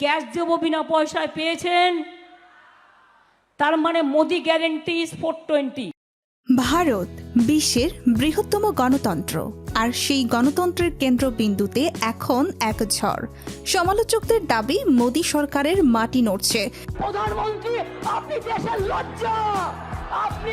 Gas দেবো বিনা পয়সায় পেয়েছেন? তার মানে Modi guarantee is four twenty Bharat বিশ্বের বৃহত্তম গণতন্ত্র আর সেই গণতন্ত্রের কেন্দ্রবিন্দুতে এখন এক ঝড়। সমালোচকদের দাবি মোদী সরকারের মাটি নড়ছে। প্রধানমন্ত্রী আপনি দেশের লজ্জা! আপনি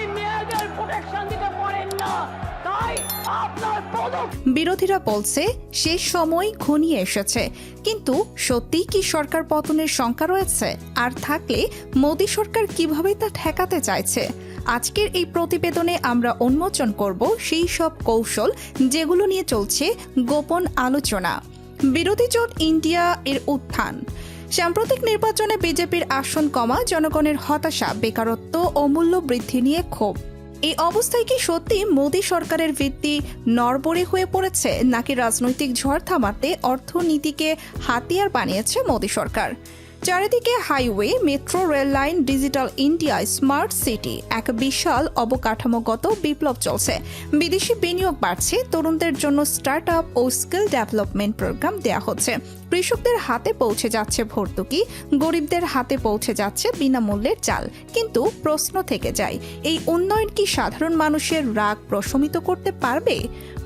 বিরোধীরা বলছে, শেষ সময় ঘনিয়ে এসেছে। কিন্তু সত্যিই কি সরকার পতনের শঙ্কা রয়েছে? আর থাকলে মোদী সরকার কীভাবে তা ঠেকাতে চাইছে? আজকের এই প্রতিবেদনে আমরা উন্মোচন করব সেই সব কৌশল যেগুলো নিয়ে চলছে গোপন আলোচনা। বিরোধী জোট ইন্ডিয়া এর উত্থান। সাম্প্রতিক নির্বাচনে বিজেপির আসন কমা জনগণের হতাশা, বেকারত্ব ও মূল্য বৃদ্ধি নিয়ে ক্ষোভ। এই অবস্থায় কি সত্যি মোদী সরকারের ভিত্তি নরবরে হয়ে পড়েছে, নাকি রাজনৈতিক ঝড় থামাতে অর্থনীতিকে হাতিয়ার বানিয়েছে মোদী সরকার? চারিদিকে highway, metro, rail line, digital India, smart city, এক বিশাল অবকাঠামোগত বিপ্লব চলছে। বিদেশি বিনিয়োগ বাড়ছে, তরুণদের জন্য স্টার্ট আপ ও স্কিল ডেভেলপমেন্ট প্রোগ্রাম দেওয়া হচ্ছে। কৃষকদের হাতে পৌঁছে যাচ্ছে ভর্তুকি, গরিবদের হাতে পৌঁছে যাচ্ছে বিনামূল্যের চাল। কিন্তু প্রশ্ন থেকে যায়, এই উন্নয়ন কি সাধারণ মানুষের রাগ প্রশমিত করতে পারবে?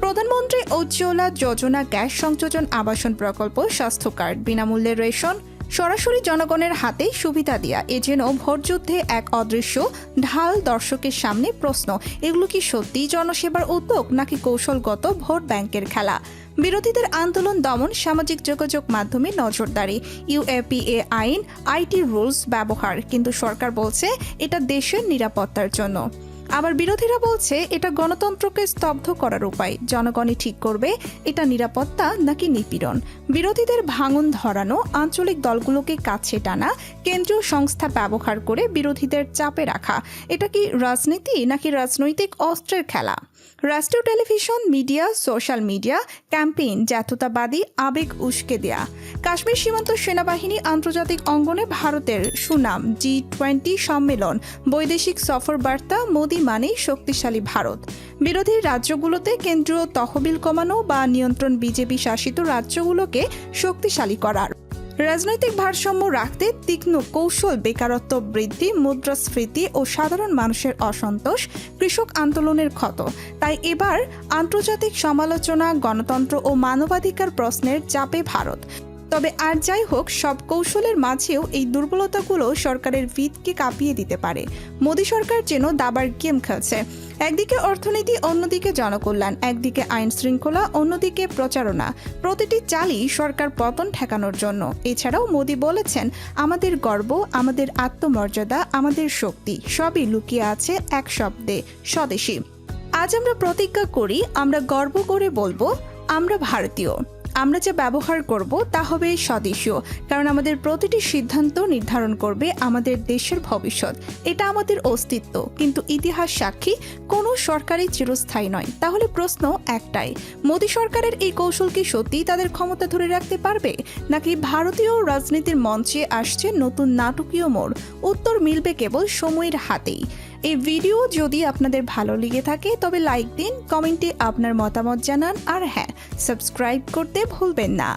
প্রধানমন্ত্রী উজ্জ্বলা যোজনা গ্যাস সংযোজন আবাসন প্রকল্প স্বাস্থ্য কার্ড বিনামূল্যে রেশন সরাসরি জনগণের হাতে সুবিধা দেয়া এ যেন ভোটযুদ্ধে এক অদৃশ্য, ঢাল দর্শকের সামনে প্রশ্ন, এগুলো কি সত্যিই জনসেবার উদ্যোগ নাকি কৌশলগত ভোট ব্যাংকের খেলা? বিরোধীদের আন্দোলন দমন, সামাজিক যোগাযোগ মাধ্যমে নজরদারি ইউএপিএ আইন, আইটি রুলস ব্যবহার, কিন্তু সরকার বলছে এটা দেশের নিরাপত্তার জন্য। আবার বিরোধীরা বলছে, এটা গণতন্ত্রকে স্তব্ধ করার উপায়। জনগণই ঠিক করবে, এটা নিরাপত্তা নাকি নিপীড়ন? বিরোধীদের ভাঙন ধরানো, আঞ্চলিক দলগুলোকে কাছে টানা, কেন্দ্রীয় সংস্থা ব্যবহার করে বিরোধীদের চাপে রাখা, এটা কি রাজনীতি নাকি রাজনৈতিক অস্ত্রের খেলা? রাষ্ট্রীয় television, media, social media, campaign, জাতীয়তাবাদী, আবেগ উস্কে দেয়া। কাশ্মীর সীমান্ত সেনাবাহিনী আন্তর্জাতিক অঙ্গনে ভারতের সুনাম জি টোয়েন্টি সম্মেলন, বৈদেশিক সফর বার্তা মোদি মানেই শক্তিশালী ভারত। বিরোধী রাজ্যগুলোতে কেন্দ্রীয় তহবিল কমানো বা নিয়ন্ত্রণ বিজেপি শাসিত রাজ্যগুলোকে শক্তিশালী করার। রাজনৈতিক ভারসাম্য রাখতে তীক্ষ্ণ কৌশল বেকারত্ব বৃদ্ধি, মুদ্রাস্ফীতি ও সাধারণ মানুষের অসন্তোষ কৃষক আন্দোলনের ক্ষত। তাই এবার আন্তর্জাতিক সমালোচনা, গণতন্ত্র ও মানবাধিকার প্রশ্নের চাপে ভারত। তবে আর যাই হোক, সব কৌশলের মাঝেও এই দুর্বলতাগুলো সরকারের ভিতকে কাঁপিয়ে দিতে পারে। মোদী সরকার যেন দাবার গেম খেলছে। একদিকে অর্থনীতি, অন্যদিকে জনকল্যাণ, একদিকে আইন শৃঙ্খলা, অন্যদিকে প্রচারণা। প্রতিটি চালই সরকার পতন ঠেকানোর জন্য। এছাড়াও মোদী বলেছেন, আমাদের গর্ব, আমাদের আত্মমর্যাদা, আমাদের শক্তি, সবই লুকিয়ে আছে এক শব্দে, স্বদেশী। আজ আমরা প্রতিজ্ঞা করি, আমরা গর্ব করে বলব, আমরা ভারতীয়। আমরা যা ব্যবহার করব তা হবে স্বদেশীয়, কারণ আমাদের প্রতিটি সিদ্ধান্ত নির্ধারণ করবে আমাদের দেশের ভবিষ্যৎ। এটা আমাদের অস্তিত্ব, কিন্তু ইতিহাস সাক্ষী, কোনো সরকারই চিরস্থায়ী নয়। তাহলে প্রশ্ন একটাই, মোদী সরকারের এই কৌশল কি সত্যিই তাদের ক্ষমতা ধরে রাখতে পারবে? নাকি ভারতীয় রাজনীতির মঞ্চে আসছে নতুন নাটকীয় মোড়? উত্তর মিলবে কেবল সময়ের হাতেই। এই ভিডিও যদি আপনাদের ভালো লেগে থাকে, তবে লাইক দিন কমেন্টে আপনার মতামত জানান, আর হ্যাঁ সাবস্ক্রাইব করতে ভুলবেন না।